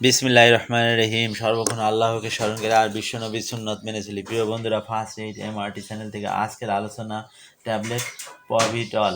বিসমিল্লাহ রহমান রহিম। সর্বক্ষণ আল্লাহকে স্মরণ করে আর বিশ্বনবী সুন্নত মেনে চলি। প্রিয় বন্ধুরা first eight M RT channel থেকে আজকের আলোচনা ট্যাবলেট পভিটল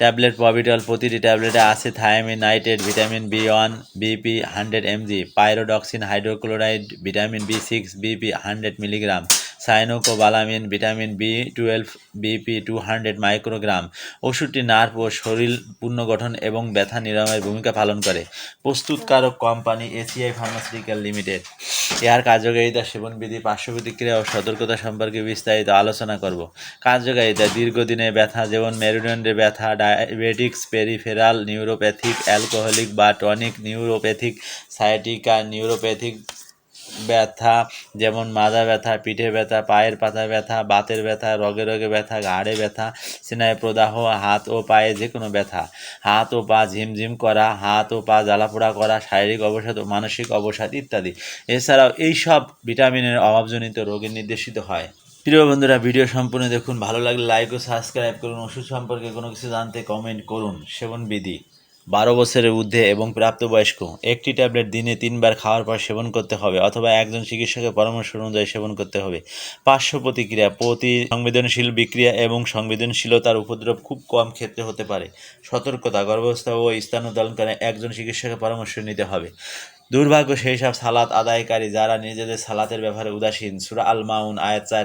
ট্যাবলেট পভিটল প্রতিটি ট্যাবলেটে আছে thiamine nitrate vitamin B one BP hundred MG pyridoxine hydrochloride vitamin B six BP hundred milligram cyanocobalamin, vitamin B twelve, BP two hundred microgram. ওষুধটি nerve ও শরীর পুনর্গঠন এবং ব্যথা নিরাময়ের ভূমিকা পালন করে। প্রস্তুতকারক কোম্পানি এসিআই ফার্মাসিউটিক্যাল লিমিটেড। এর কার্যকারিতা, সেবনবিধি পার্শ্ব প্রতিক্রিয়া ও সতর্কতা সম্পর্কে বিস্তারিত আলোচনা করব। কার্যকারিতা, দীর্ঘদিনে ব্যথা, যেমন মেরুদণ্ডের ব্যথা, ডায়াবেটিক্স, পেরিফেরাল, নিউরোপ্যাথিক, অ্যালকোহলিক বা টনিক, নিউরোপ্যাথিক সায়াটিকা নিউরোপ্যাথিক ব্যথা, যেমন মাজা ব্যথা, পিঠে ব্যথা, পায়ের পাতা ব্যথা, বাতের ব্যথা, রগে রগে ব্যথা, ঘাড়ে ব্যথা, স্নায়ু প্রদাহ, হাত ও পায়ে যে কোনো ব্যথা। হাত ও পা ঝিমঝিম করা, হাত ও পা জ্বালাপোড়া করা, শারীরিক অবসাদ ও মানসিক অবসাদ ইত্যাদি। এছাড়াও এই সব ভিটামিনের অভাবজনিত রোগে নির্দেশিত হয়। প্রিয় বন্ধুরা, ভিডিও সম্পূর্ণ দেখুন। ভালো লাগলে লাইক ও সাবস্ক্রাইব করুন। ওষুধ সম্পর্কে কোনো কিছু জানতে কমেন্ট করুন। সেবন বিধি। বারো বছরের ঊর্ধ্বে এবং প্রাপ্তবয়স্ক। একটি ট্যাবলেট দিনে তিনবার খাওয়ার পর সেবন করতে হবে অথবা একজন চিকিৎসকের পরামর্শ অনুযায়ী সেবন করতে হবে। পার্শ্ব প্রতিক্রিয়া, প্রতি সংবেদনশীল বিক্রিয়া এবং সংবেদনশীলতার উপদ্রব খুব কম ক্ষেত্রে হতে পারে। সতর্কতা, গর্ভাবস্থা ও স্থানোদলনকালে একজন চিকিৎসকের পরামর্শ নিতে হবে। দুর্ভাগ্য সেই সব সালাত আদায়কারী যারা নিজেদের সালাতের ব্যাপারে উদাসীন, সুরা আল মাউন আয়াত চার